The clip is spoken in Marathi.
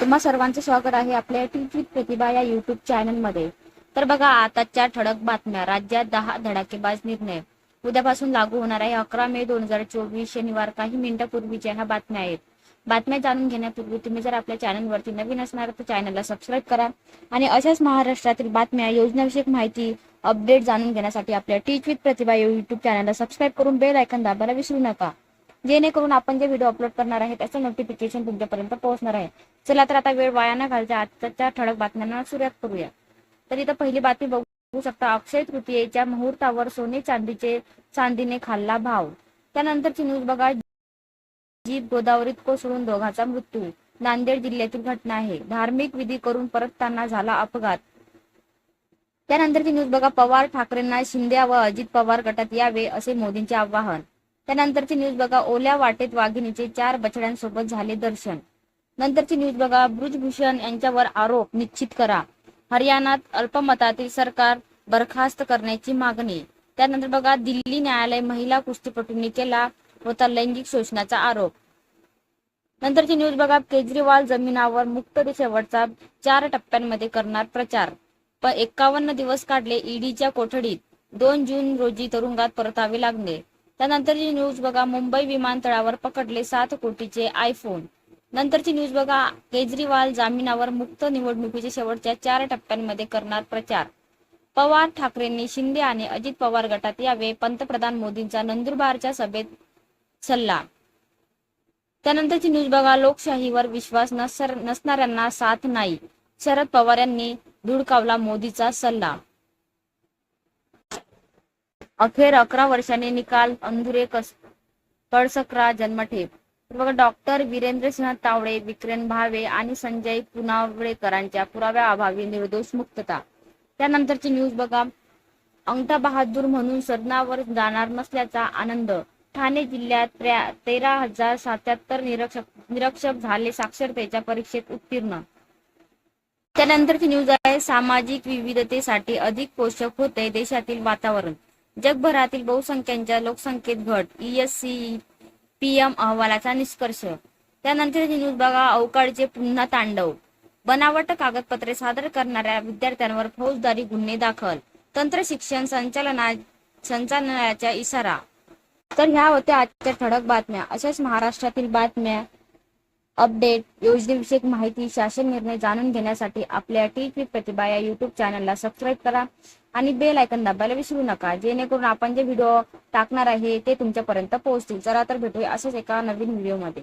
तुम्हा सर्वांचं स्वागत आहे आपल्या टीव्ही प्रतिभा या युट्यूब चॅनलमध्ये तर बघा आताच्या ठळक बातम्या. राज्यात दहा धडाकेबाज निर्णय. उद्यापासून लागू होणार आहे अकरा मे दोन हजार चोवीस. शनिवार काही मिनिटापूर्वीच्या ह्या बातम्या आहेत. बातम्या जाणून घेण्यापूर्वी तुम्ही जर आपल्या चॅनलवरती नवीन असणार तर चॅनलला सबस्क्राईब करा आणि अशाच महाराष्ट्रातील बातम्या योजनाविषयक माहिती अपडेट जाणून घेण्यासाठी आपल्या टीच विथ प्रतिभा या युट्यूब चॅनलला सबस्क्राईब करून बेल आयकन दाबायला विसरू नका. जेणेकरून आपण जे व्हिडिओ अपलोड करणार आहे त्याचं नोटिफिकेशन तुमच्यापर्यंत पोहोचणार आहे. चला तर आता वेळ वाया न घालता आजच्या ठळक बातम्यांना सुरुवात करूया. तर इथं पहिली बातमी बघू शकता. अक्षय तृतीयेच्या मुहूर्तावर सोने चांदीचे चांदीने खाल्ला भाव. त्यानंतरची न्यूज बघा. जीप गोदावरीत कोसळून दोघांचा मृत्यू. नांदेड जिल्ह्यातील घटना आहे. धार्मिक विधी करून परतताना झाला अपघात. त्यानंतरची न्यूज बघा. पवार ठाकरेंना शिंदे व अजित पवार गटात यावे असे मोदींचे आवाहन. त्यानंतरची न्यूज बघा ओल्या वाटेत वाघिणीचे चार बछड्यांसोबत झाले दर्शन. नंतरची न्यूज बघा ब्रुजभूषण यांच्यावर आरोप निश्चित करा. हरियाणात अल्पमतातील सरकार बरखास्त करण्याची मागणी. त्यानंतर बघा दिल्ली न्यायालय महिला कुस्तीपटूंनी केला होता लैंगिक शोषणाचा आरोप. नंतरची न्यूज बघा केजरीवाल जमिनावर मुक्त शेवटचा चार टप्प्यांमध्ये करणार प्रचार. पण एकावन्न दिवस काढले ईडीच्या कोठडीत. दोन जून रोजी तुरुंगात परतावे लागले. त्यानंतरची न्यूज बघा मुंबई विमानतळावर पकडले सात कोटीचे आयफोन नंतरची न्यूज बघा केजरीवाल जामिनावर मुक्त निवडणुकीच्या शेवटच्या चार टप्प्यांमध्ये करणार प्रचार. पवार ठाकरेंनी शिंदे आणि अजित पवार गटात यावे पंतप्रधान मोदींचा नंदुरबारच्या सभेत सल्ला. त्यानंतरची न्यूज बघा लोकशाहीवर विश्वास नसर नसणाऱ्यांना साथ नाही. शरद पवार यांनी धुडकावला मोदीचा सल्ला. अखेर अकरा वर्षांनी निकाल अंधुरे कस कळसकरा जन्मठेप. बघा डॉक्टर वीरेंद्रसिंह तावडे विक्रेन भावे आणि संजय पुनावळेकरांच्या पुराव्याअभावी निर्दोष मुक्तता. त्यानंतरची न्यूज बघा. अंगठा बहादूर म्हणून सदनावर जाणार नसल्याचा आनंद. ठाणे जिल्ह्यात तेरा हजार सत्याहत्तर निरक्षक निरक्षक झाले साक्षरतेच्या परीक्षेत उत्तीर्ण. त्यानंतरची न्यूज आहे सामाजिक विविधतेसाठी अधिक पोषक होते देशातील वातावरण. जगभरातील बहुसंख्यांच्या लोकसंख्येत घट ईएससी पीएम अहवालाचा निष्कर्ष. त्यानंतर न्यूज बघा अवकाळचे पुन्हा तांडव. बनावट कागदपत्रे सादर करणाऱ्या विद्यार्थ्यांवर फौजदारी गुन्हे दाखल. तंत्र शिक्षण संचालना संचालनालयाचा इशारा. तर ह्या होत्या आजच्या ठळक बातम्या. अशाच महाराष्ट्रातील बातम्या अपडेट योजनेविषयक माहिती शासन निर्णय जाणून घेण्यासाठी आपल्या टी व्ही प्रतिभा या युट्यूब चॅनलला सबस्क्राईब करा आणि बेल आयकन दाबायला विसरू नका जेणेकरून आपण जे व्हिडिओ टाकणार आहे ते तुमच्यापर्यंत पोहोचतील. चला तर भेटूया अशाच एका नवीन व्हिडिओमध्ये